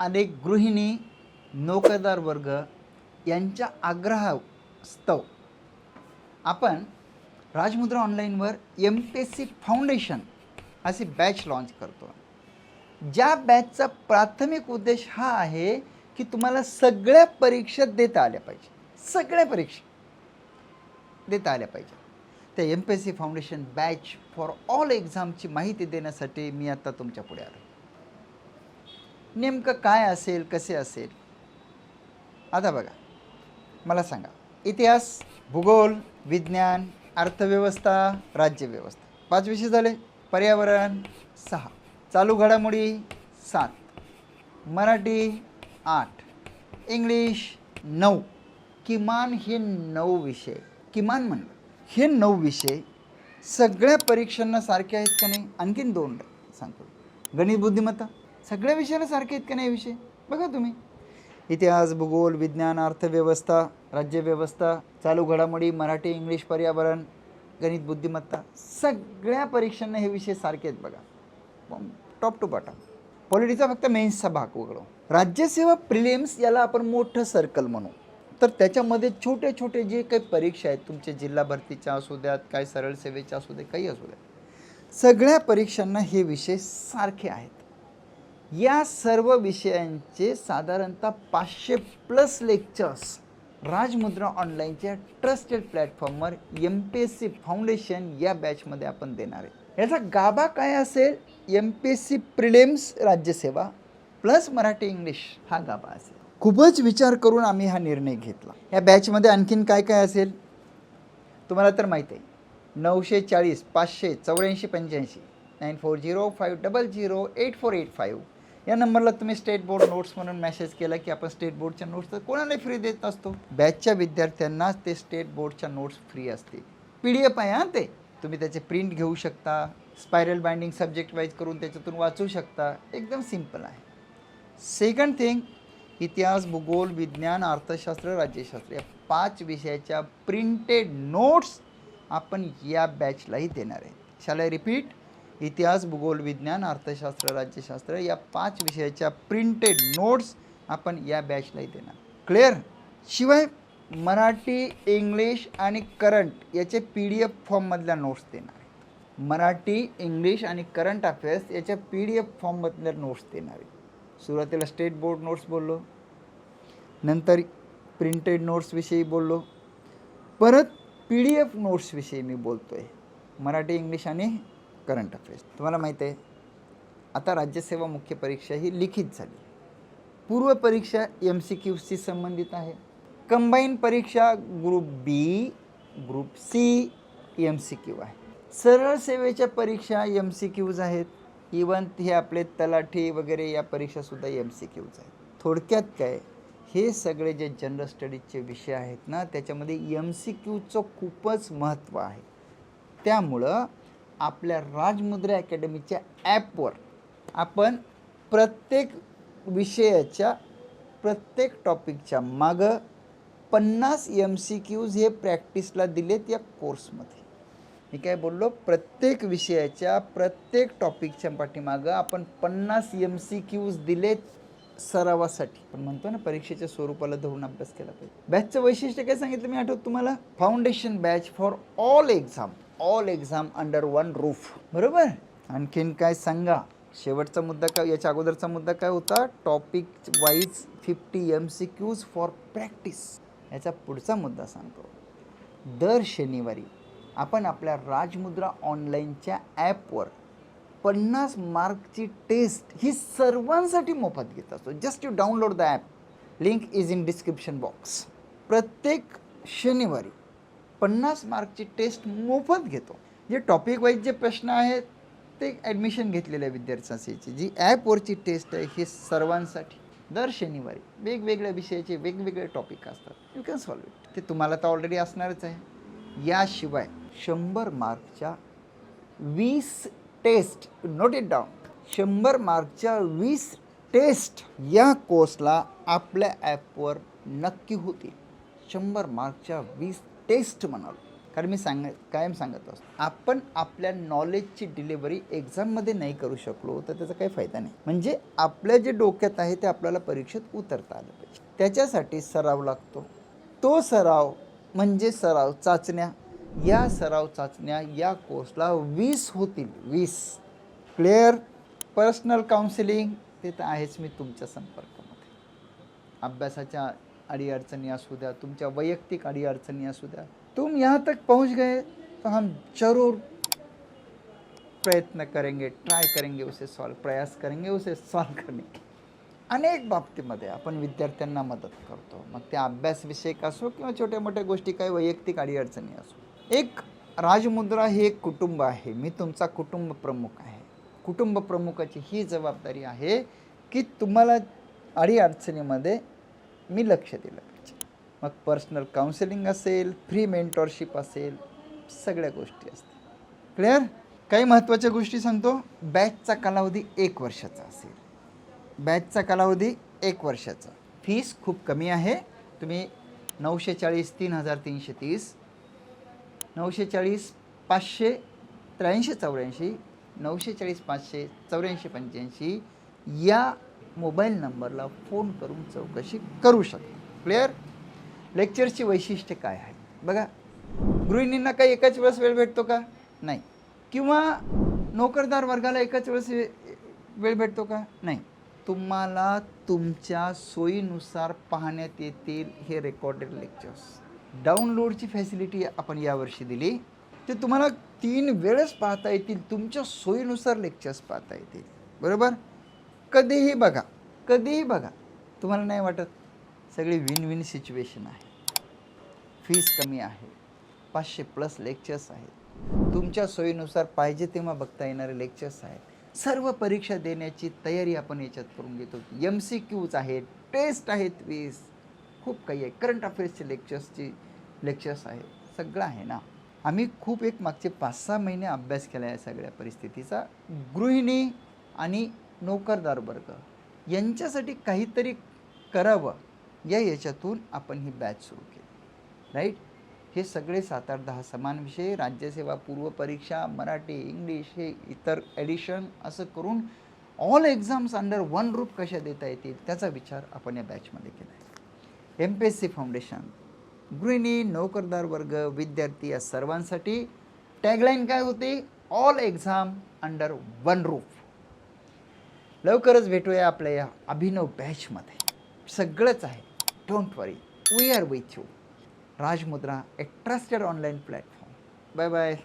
अनेक गृहिणी नोकरदार वर्ग यांच्या आग्रहास्तव. आपण राजमुद्रा ऑनलाईनवर M P S C foundation अशी बॅच लॉन्च करतो. ज्या बॅचचा प्राथमिक उद्देश हा आहे की तुम्हाला सगळ्या परीक्षा देता आल्या पाहिजे. सगळ्या परीक्षा देता आल्या पाहिजे. त्या M P S C foundation batch for all एक्झामची माहिती देण्यासाठी मी आता तुमच्यापुढे आलो नेमकं काय असेल कसे असेल? आता बघा मला सांगा. इतिहास भूगोल विज्ञान अर्थव्यवस्था राज्यव्यवस्था. पाच विषय झाले. पर्यावरण सहा. चालू घडामोडी सात. मराठी आठ. इंग्लिश नऊ. किमान हे नऊ विषय. किमान म्हणलं. हे नऊ विषय सगळ्या परीक्षांना सारखे आहेत का नाही? आणखीन दोन सांगतो. गणित बुद्धिमत्ता. सगळ्या विषयाला सारखे आहेत का नाही विषय? बघा तुम्ही. इतिहास भूगोल विज्ञान अर्थव्यवस्था राज्यव्यवस्था चालू घडामोडी मराठी इंग्लिश पर्यावरण गणित बुद्धिमत्ता सगळ्या परीक्षांना हे विषय सारखे आहेत बघा. टॉप टू बॉटम पॉलिटीचा फक्त मेन्सचा भाग वगळो राज्यसेवा प्रिलिम्स याला आपण मोठं सर्कल म्हणू. तर त्याच्यामध्ये छोटे छोटे जे काही परीक्षा आहेत तुमचे जिल्हा भरतीच्या असू द्यात काय सरळ सेवेच्या असू दे काही असू द्यात सगळ्या परीक्षांना हे विषय सारखे आहेत. या सर्व विषयांचे साधारणतः पाचशे प्लस लेक्चर्स राजमुद्रा ऑनलाईनच्या ट्रस्टेड प्लॅटफॉर्मवर M P S C foundation या बॅचमध्ये आपण देणार आहे. याचा गाभा काय असेल? M P S C prelims Rajyaseva plus Marathi English हा गाभा असेल. खूपच विचार करून आम्ही हा निर्णय घेतला. या बॅचमध्ये आणखीन काय काय असेल? तुम्हाला तर माहीत आहे. नऊशे चाळीस पाचशे चौऱ्याऐंशी पंच्याऐंशी nine four zero five double zero eight four eight five या नंबरला तुम्ही स्टेट बोर्ड नोट्स म्हणून मेसेज केला की आपण स्टेट बोर्डच्या नोट्स तर कोणाला फ्री देत नसतो. बॅचच्या विद्यार्थ्यांनाच ते स्टेट बोर्डच्या नोट्स फ्री असते पी डी एफ आहे हां ते. तुम्ही त्याचे प्रिंट घेऊ शकता. स्पायरल बाइंडिंग सब्जेक्ट वाईज करून त्याच्यातून वाचू शकता. एकदम सिंपल आहे. सेकंड थिंग इतिहास भूगोल विज्ञान अर्थशास्त्र राज्यशास्त्र या पाच विषयाच्या प्रिंटेड नोट्स आपण या बॅचलाही देणार आहे. शाल आय रिपीट इतिहास भूगोल विज्ञान अर्थशास्त्र राज्यशास्त्र या पाच विषयाच्या प्रिंटेड नोट्स आपण या बॅचलाही देणार. क्लिअर शिवाय मराठी इंग्लिश आणि करंट याचे पी डी एफ फॉर्ममधल्या नोट्स देणार. मराठी इंग्लिश आणि करंट अफेअर्स याच्या पी डी एफ फॉर्ममधल्या नोट्स देणार. आहे सुरुवातीला स्टेट बोर्ड नोट्स बोललो. नंतर प्रिंटेड नोट्सविषयी बोललो. परत पी डी एफ नोट्सविषयी मी बोलतो आहे मराठी इंग्लिश आणि करंट अफेअर्स. तुम्हाला माहीत आहे आता राज्यसेवा मुख्य परीक्षा ही लिखित झाली. पूर्व परीक्षा एम सी क्यूशी संबंधित आहे. कंबाईन परीक्षा group B group C M C Q आहे. सरळ सेवेच्या परीक्षा एम सी क्यूज आहेत. इवन हे आपले तलाठी वगैरे या परीक्षासुद्धा एम सी क्यूज आहेत. थोडक्यात काय हे सगळे जे जनरल स्टडीजचे विषय आहेत ना त्याच्यामध्ये एम सी क्यूचं खूपच महत्त्व आहे. त्यामुळं आपल्या राजमुद्रा अकॅडमीच्या ॲपवर आपण प्रत्येक विषयाच्या प्रत्येक टॉपिकच्या मागं पन्नास एम सी क्यूज हे प्रॅक्टिसला दिलेत या कोर्समध्ये. मी काय बोललो? प्रत्येक विषयाच्या प्रत्येक टॉपिकच्या पाठीमागं आपण पन्नास एम सी क्यूज दिलेत सरावासाठी. पण म्हणतो ना परीक्षेच्या स्वरूपाला धरून अभ्यास केला पाहिजे. बॅचचं वैशिष्ट्य काय सांगितलं मी आठवत तुम्हाला? Foundation batch for all exam all exam under one roof बरोबर. आणखीन काय सांगा? शेवटचा मुद्दा काय याच्या अगोदरचा मुद्दा काय होता? Topic wise fifty M C Qs for practice याचा पुढचा मुद्दा सांगतो. दर शनिवारी आपण आपल्या राजमुद्रा ऑनलाईनच्या ॲपवर पन्नास मार्कची टेस्ट ही सर्वांसाठी मोफत घेत असतो. Just you download the app link is in description box प्रत्येक शनिवारी पन्नास मार्कची टेस्ट मोफत घेतो. जे टॉपिक वाईज जे प्रश्न आहेत ते ॲडमिशन घेतलेल्या विद्यार्थ्यांसाठी. जी ॲपवरची टेस्ट आहे ही सर्वांसाठी. दर शनिवारी वेगवेगळ्या विषयाचे वेगवेगळे टॉपिक असतात. यू कॅन सॉल्व इट ते तुम्हाला तर ऑलरेडी असणारच आहे. याशिवाय शंभर मार्कच्या वीस टेस्ट नोट इट डाऊन शंभर मार्कच्या वीस टेस्ट या कोर्सला आपल्या ॲपवर नक्की होतील. शंभर मार्कच्या वीस टेस्ट म्हणाल. कारण मी सांग कायम सांगत असतो. आपण आपल्या नॉलेजची डिलिव्हरी एक्झाममध्ये नाही करू शकलो तर त्याचा काही फायदा नाही. म्हणजे आपल्या जे डोक्यात आहे ते आपल्याला परीक्षेत उतरता आलं पाहिजे. त्याच्यासाठी सराव लागतो. तो सराव म्हणजे सराव चाचण्या. या सराव चाचण्या या कोर्सला वीस होतील. वीस. क्लिअर पर्सनल काउन्सिलिंग ते तर आहेच मी तुमच्या संपर्कामध्ये. अभ्यासाच्या अडीअडचणी असू द्या तुमच्या वैयक्तिक अडीअडचणी असू द्या. तुम यहाँ तक पहुँच गए तो हम जरूर प्रयत्न करेंगे ट्राय करेंगे उसे सॉल्व प्रयास करेंगे उसे सॉल्व करने की अनेक बाबतीमध्ये आपण विद्यार्थ्यांना मदत करतो. मग ते अभ्यासविषयक असो किंवा छोट्या मोठ्या गोष्टी काही वैयक्तिक अडीअडचणी असो. एक राजमुद्रा हे एक कुटुंब आहे. मी तुमचा कुटुंब प्रमुख आहे. कुटुंब प्रमुखाची ही जबाबदारी आहे की तुम्हाला अडीअडचणीमध्ये मी लक्ष दिलं. पाहिजे मग पर्सनल काउन्सिलिंग असेल फ्री मेंटॉरशिप असेल सगळ्या गोष्टी असतील. क्लिअर काही महत्त्वाच्या गोष्टी सांगतो? बॅचचा कालावधी एक वर्षाचा असेल. बॅचचा कालावधी एक वर्षाचा. फीस खूप कमी आहे. तुम्ही नऊशे चाळीस तीन हजार तीनशे तीस नऊशे चाळीस पाचशे त्र्याऐंशी चौऱ्याऐंशी नऊशे चाळीस पाचशे चौऱ्याऐंशी पंच्याऐंशी या मोबाईल नंबरला फोन करून चौकशी करू शकता. क्लिअर लेक्चरची वैशिष्ट्य काय आहे? बघा गृहिणींना काही एकाच वेळेस वेळ भेटतो का? नाही. किंवा नोकरदार वर्गाला एकाच वेळेस वेळ भेटतो का? नाही. तुम्हाला तुमच्या सोयीनुसार पाहण्यात येतील हे रेकॉर्डेड लेक्चर्स डाउनलोडची फॅसिलिटी आपण यावर्षी दिली. ते तुम्हाला तीन वेळेस पाहता येतील तुमच्या सोयीनुसार लेक्चर्स पाहता येतील. बरोबर? कधीही बघा कधीही बघा तुम्हाला नाही वाटत? सगळी विन विन सिच्युएशन आहे. फीस कमी आहे. पाचशे प्लस लेक्चर्स आहेत. तुमच्या सोयीनुसार पाहिजे तेव्हा बघता येणारे लेक्चर्स आहेत. सर्व परीक्षा देण्याची तयारी आपण याच्यात करून घेतो. एम सी क्यूज आहेत टेस्ट आहेत वीस खूप काही आहे. करंट अफेअर्सचे लेक्चर्सची लेक्चर्स आहेत. सगळं आहे ना? आम्ही खूप एक मागचे पाच सहा महिने अभ्यास केला आहे सगळ्या परिस्थितीचा. गृहिणी आणि नोकरदार वर्ग. यांच्यासाठी काहीतरी करावं. या याच्यातून आपण ही बॅच सुरू केली. राईट हे सगळे सात आठ दहा समान विषय राज्यसेवा पूर्व परीक्षा मराठी इंग्लिश हे इतर ॲडिशन असं करून ऑल एक्झाम्स अंडर वन रूप कशा देता येतील त्याचा विचार आपण या बॅचमध्ये केला आहे. M P S C foundation गृहिणी नोकरदार वर्ग विद्यार्थी या सर्वांसाठी टॅगलाईन काय होती? All exam under one roof लवकरच भेटूया आपल्या या अभिनव बॅचमध्ये सगळंच आहे. Don't worry we are with you Rajmudra a trusted online platform bye bye